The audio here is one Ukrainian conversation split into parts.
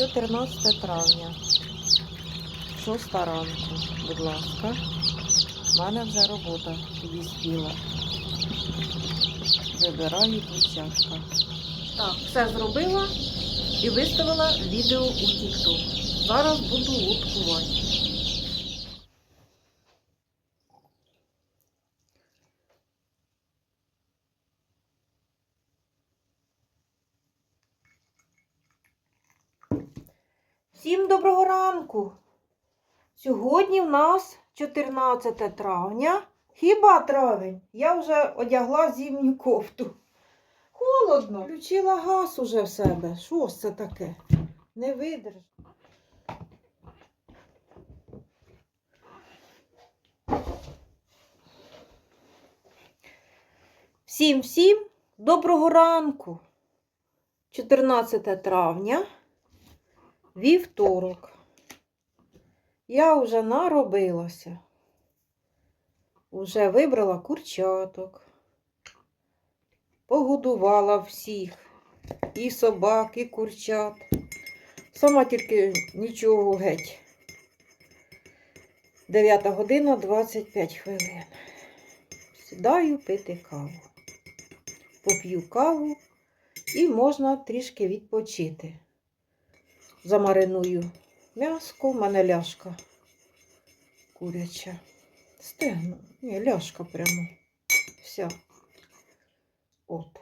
14 травня. 6 ранку, будь ласка. У мене вже робота підіспіла. Вибираю курчатка. Так, все зробила і виставила відео у TikTok. Зараз буду луткувати. Всім доброго ранку! Сьогодні в нас 14 травня. Хіба травень? Я вже одягла зимню кофту. Холодно. Включила газ уже в себе. Що це таке? Не видерж. Всім всім доброго ранку. 14 травня, вівторок. Я вже наробилася. Уже вибрала курчаток, погодувала всіх, і собак, і курчат. Сама тільки нічого геть. 9 година 25 хвилин. Сідаю пити каву. Поп'ю каву і можна трішки відпочити. Замариную м'яско, в мене ляшка куряча. Стегно. Ні, ляшка прямо. Вся. От.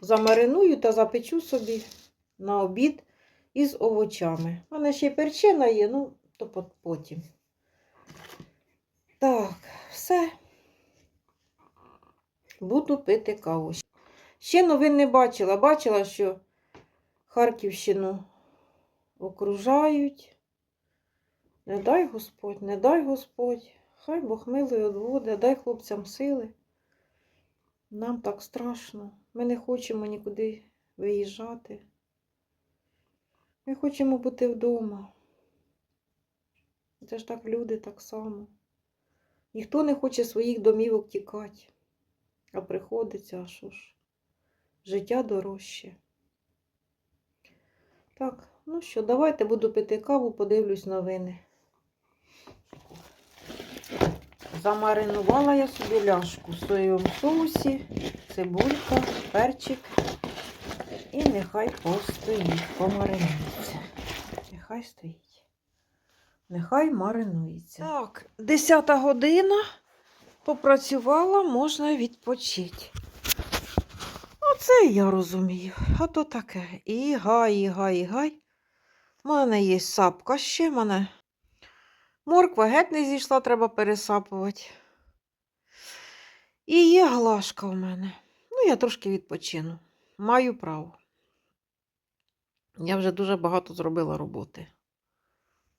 Замариную та запечу собі на обід із овочами. У мене ще й перчина є, ну, то потім. Так, все. Буду пити каву. Ще новин не бачила. Бачила, що Харківщину окружають. Не дай Господь, не дай Господь. Хай Бог милий одводи, дай хлопцям сили. Нам так страшно. Ми не хочемо нікуди виїжджати. Ми хочемо бути вдома. Це ж так люди так само. Ніхто не хоче своїх домівок тікати. А приходиться, а що ж? Життя дорожче. Так, ну що, давайте буду пити каву, подивлюсь новини. Замаринувала я собі ляшку в соєвому соусі, цибулька, перчик. І нехай постоїть, помаринується. Нехай стоїть. Нехай маринується. Так, 10 година. Попрацювала, можна відпочити. Оце я розумію. А то таке. І гай, і гай, і гай. У мене є сапка ще, мене. Морква геть не зійшла, треба пересапувати. І є глашка в мене. Ну, я трошки відпочину. Маю право. Я вже дуже багато зробила роботи.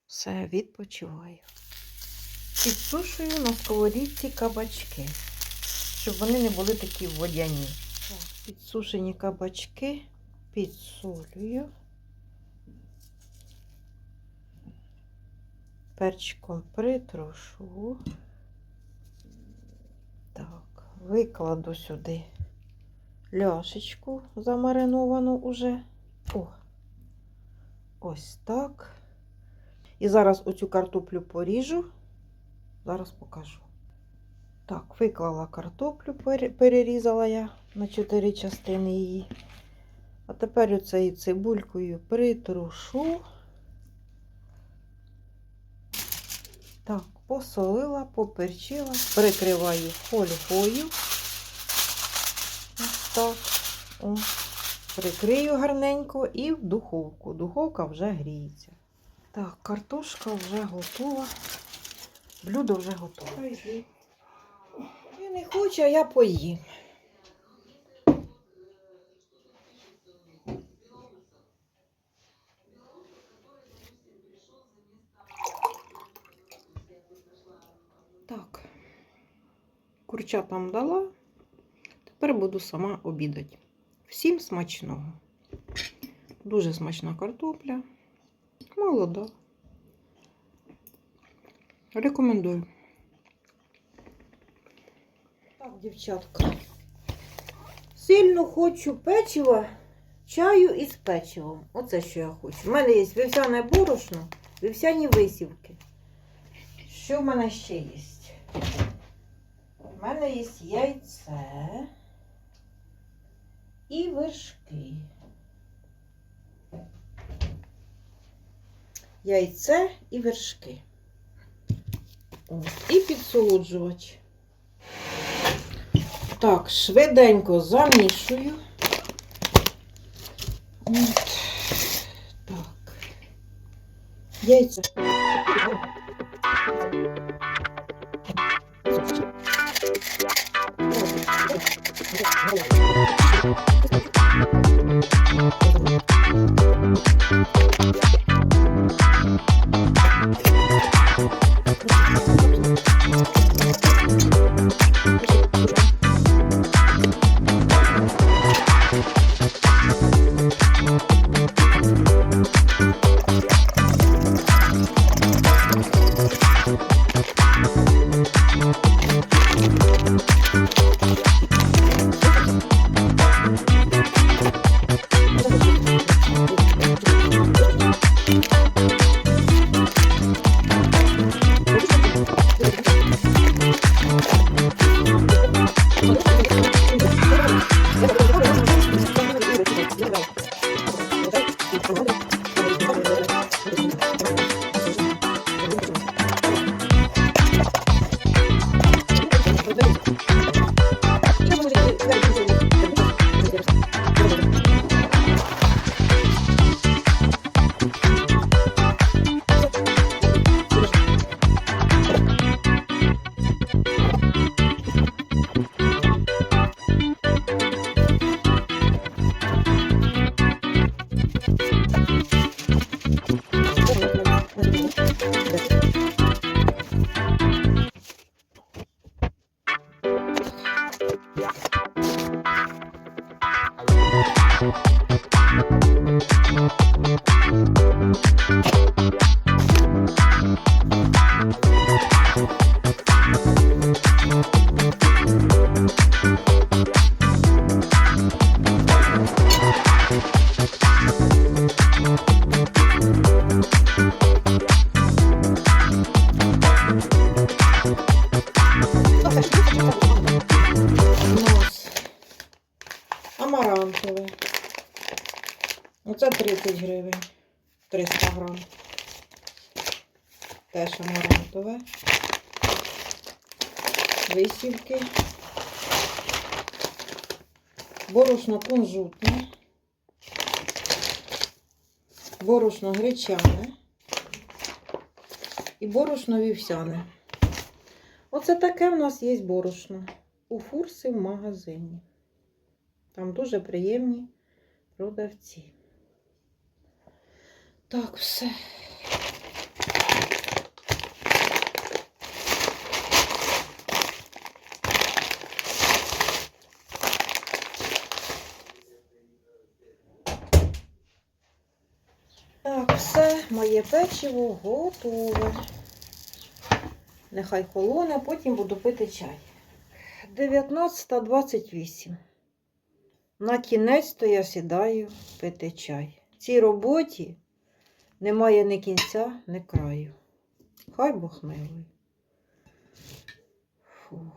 Все, відпочиваю. Підсушую на сковорідці кабачки, щоб вони не були такі водяні. Підсушені кабачки підсолюю. Перчиком притрушу. Так, викладу сюди ляшечку замариновану уже. О, ось так. І зараз оцю картоплю поріжу. Зараз покажу. Так, виклала картоплю, перерізала я на чотири частини її. А тепер оцею цибулькою притрушу. Так, посолила, поперчила, прикриваю фольгою. Ось так. О, прикрию гарненько і в духовку. Духовка вже гріється. Так, картошка вже готова. Блюдо вже готове. Я не хочу, а я поїм. Так, курчатам дала. Тепер буду сама обідати. Всім смачного. Дуже смачна картопля. Молода. Рекомендую. Так, дівчатка. Сильно хочу печива чаю із печивом. Оце що я хочу. У мене є вівсяне борошно, вівсяні висівки. Що в мене ще є? Мене є яйце і вершки. Яйце і вершки. От. І підсолоджувач. Так, швиденько замішую. От. Так. Яйця. Thank Теж амарантове. Висівки. Борошно кунжутне. Борошно гречане. І борошно вівсяне. Оце таке в нас є борошно у фурси в магазині. Там дуже приємні продавці. Так, все. Так, все, моє печиво готове. Нехай холоне, потім буду пити чай. 19.28. На кінець то я сідаю пити чай. Цій роботі немає ні кінця, ні краю. Хай Бог милує. Фу.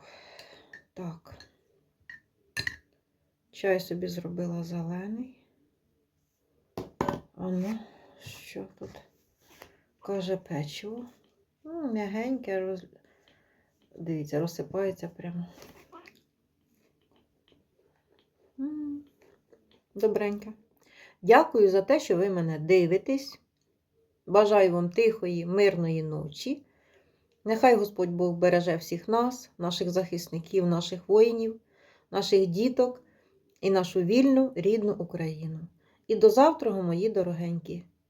Так. Чай собі зробила зелений. А ну, що тут? Каже печиво. Ну, м'ягеньке, роз... дивіться, розсипається прямо. Добреньке. Дякую за те, що ви мене дивитесь. Бажаю вам тихої, мирної ночі. Нехай Господь Бог береже всіх нас, наших захисників, наших воїнів, наших діток і нашу вільну рідну Україну. І до завтра, мої дорогенькі.